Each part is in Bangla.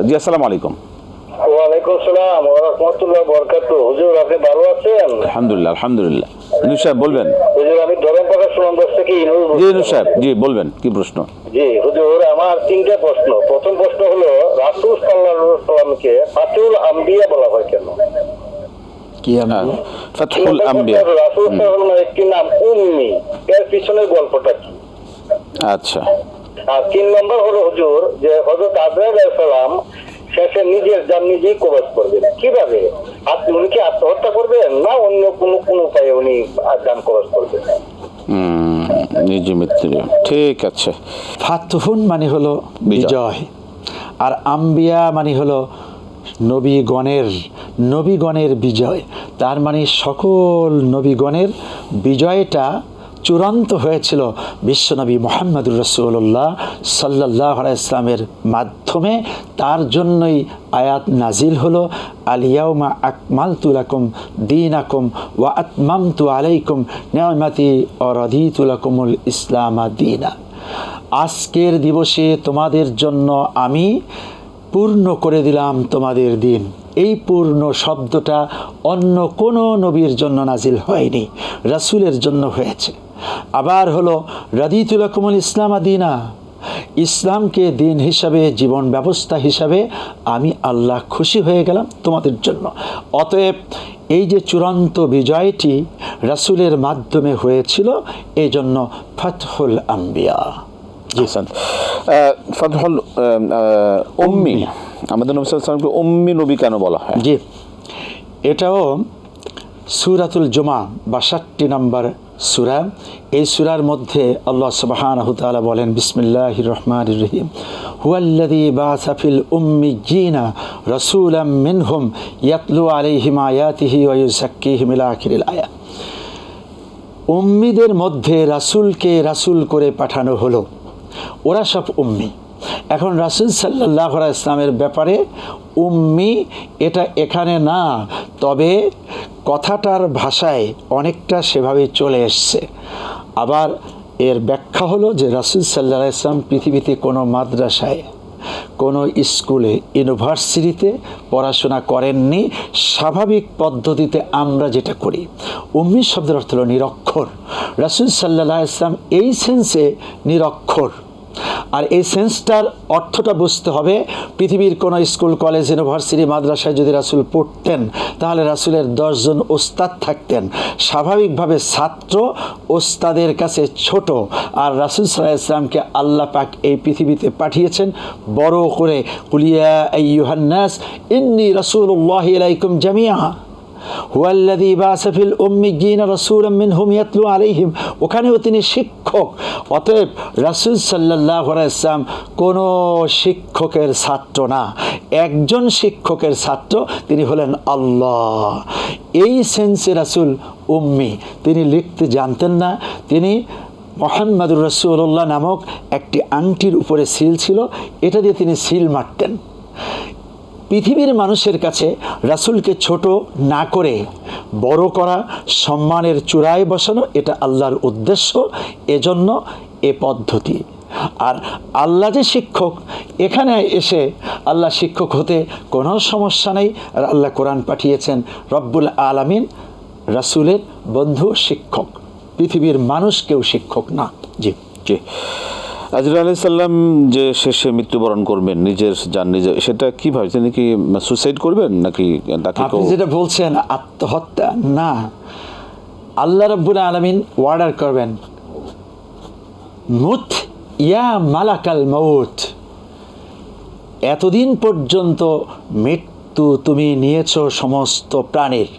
রহমতুল্লাহ জি আসসালামু আলাইকুম। ওয়ালাইকুম সালাম ওয়া রাহমাতুল্লাহ বরকাতু। হুজুর আপনি ভালো আছেন? আলহামদুলিল্লাহ আলহামদুলিল্লাহ। ইনুস সাহেব বলবেন? হুজুর আমি ধরম প্রকাশ সুমন্দর থেকে ইনুস জি ইনুস সাহেব জি বলবেন কি প্রশ্ন? জি হুজুর আমার তিনটা প্রশ্ন। প্রথম প্রশ্ন হলো রাসূল সাল্লাল্লাহু আলাইহি সাল্লামকে ফাতুল আম্বিয়া বলা হয় কেন? কি আমি হ্যাঁ, ফাতহুল আম্বিয়া। রাসূল সাল্লাল্লাহু একটি নাম উম্মি। এর পিছনের গল্পটা কি? আচ্ছা। আর তিন নম্বর হলো হুজুর যে আলাইহিস সালাম শেষে নিজের যান নিজেই কবজ করবেন। কীভাবে? আপনি উনি কি আত্মহত্যা করবেন না অন্য কোনো কোনো উপায়ে উনি যান কবজ করবেন? নিজে মৃত্যু ঠিক আছে। ফাতহুন মানে হলো বিজয়। বিজয়। আর আম্বিয়া মানে হলো নবীগণের নবীগণের বিজয়। তার মানে সকল নবীগণের বিজয়টা চূড়ান্ত হয়েছিল বিশ্বনবী মোহাম্মদুর রসুল্লাহ সাল্লাহ ইসলামের মাধ্যমে। তার জন্যই আয়াত নাজিল হলো আলিয়াউমা আকমাল তুলাকুম দিন আকুম ওয়া আতমাম তু আলাইকুম নেয়ামাতি অরধি তুলাকুমুল ইসলামা দিনা। আজকের দিবসে তোমাদের জন্য আমি পূর্ণ করে দিলাম তোমাদের দিন। এই পূর্ণ শব্দটা অন্য কোনো নবীর জন্য নাজিল হয়নি, রাসুলের জন্য হয়েছে। আবার হলো রাদিতুল কুমুল ইসলাম আদিনা। ইসলামকে দিন হিসাবে জীবন ব্যবস্থা হিসাবে আমি আল্লাহ খুশি হয়ে গেলাম তোমাদের জন্য। অতএব এই যে চূড়ান্ত বিজয়টি রাসূলের মাধ্যমে হয়েছিল এই জন্য ফতহুল আম্বিয়া। জি স্যার ফাতহুল উম্মি। আমাদের নবী সাল্লাল্লাহু উম্মি নবী কেন বলা হয়? জি। এটাও সুরাতুল জমা বা ষাটটি নম্বর সুরা। এই সুরার মধ্যে আল্লাহ সুবহানাহু তাআলা বলেন বিসমিল্লাহ রহমান রহিম। বা বাসাফিল উম্মি জিনা রসুলাম মিনহুম ইয়াতলু ওয়া ইউযাক্কিহিম ইলা আখিরিল আয়াত উম্মিদের মধ্যে রাসুলকে রাসূল করে পাঠানো হলো। ওরা সব উম্মি। এখন রাসূল সাল্লাহ ইসলামের ব্যাপারে, উম্মি, এটা এখানে না, তবে কথাটার ভাষায় অনেকটা সেভাবে চলে এসছে। আবার এর ব্যাখ্যা হলো যে রাসূল সাল্লাহ ইসলাম পৃথিবীতে কোনো মাদ্রাসায়, কোনো স্কুলে, ইউনিভার্সিটিতে পড়াশোনা করেননি। স্বাভাবিক পদ্ধতিতে আমরা যেটা করি, উম্মি শব্দের অর্থ হলো নিরক্ষর। রাসুল সাল্লাহ ইসলাম এই সেন্সে নিরক্ষর। আর এই সেন্সটার অর্থটা বুঝতে হবে। পৃথিবীর কোনো স্কুল, কলেজ, ইউনিভার্সিটি, মাদ্রাসায় যদি রাসুল পড়তেন, তাহলে রাসুলের দশজন ওস্তাদ থাকতেন। স্বাভাবিকভাবে ছাত্র ওস্তাদের কাছে ছোট। আর রাসুল সাল্লাহ ইসলামকে আল্লাহ পাক এই পৃথিবীতে পাঠিয়েছেন। বড় করে কুলিয়া ইউহান্নাস ইন্নি আলাইকুম জামিয়া ওখানেও তিনি শিক্ষক। অতএব রাসূল সাল্লাম কোনো শিক্ষকের ছাত্র না। একজন শিক্ষকের ছাত্র তিনি হলেন আল্লাহ। এই সেন্সে রাসূল উম্মি। তিনি লিখতে জানতেন না। তিনি মোহাম্মদুর রসুল্লাহ নামক একটি আংটির উপরে সিল ছিল। এটা দিয়ে তিনি সিল মারতেন। পৃথিবীর মানুষের কাছে রাসূলকে ছোট না করে বড় করা সম্মানের চূড়ায় বসানো এটা আল্লাহর উদ্দেশ্য, এজন্য এ পদ্ধতি। আর আল্লাহ যে শিক্ষক, এখানে এসে আল্লাহ শিক্ষক হতে কোনো সমস্যা নেই। আর আল্লাহ কোরআন পাঠিয়েছেন, রব্বুল আলামিন রাসূলের বন্ধু শিক্ষক। পৃথিবীর মানুষ কেউ শিক্ষক না। জি জি। আজর আলি সাল্লাম যে শেষে মৃত্যুবরণ করবেন নিজের যান নিজে সেটা কীভাবে তিনি কি সুসাইড করবেন নাকি তাকে আপনি যেটা বলছেন আত্মহত্যা না। আল্লাহ রব্বুল আলমিন অর্ডার করবেন মুত ইয়া মালাকাল মৌত এতদিন পর্যন্ত মৃত্যু তুমি নিয়েছ সমস্ত প্রাণীর।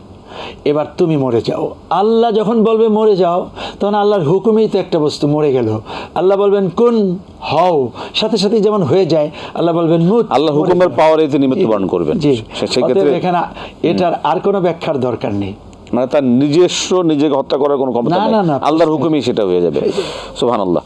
এবার তুমি মরে যাও। আল্লাহ যখন বলবে মরে যাও তখন আল্লাহর হুকুমেই তো একটা বস্তু মরে গেল। আল্লাহ বলবেন কোন হও। সাথে সাথে যেমন হয়ে যায় আল্লাহ বলবেন মুত আল্লাহ হুকুমের। পাওয়ারে তিনি মৃত্যুবরণ করবেন। জি। সেক্ষেত্রে এখানে এটার আর কোনো ব্যাখ্যার দরকার নেই। মানে তার নিজস্ব নিজেকে হত্যা করার কোনো ক্ষমতা না, আল্লাহর হুকুমই সেটা হয়ে যাবে। সুবহানাল্লাহ।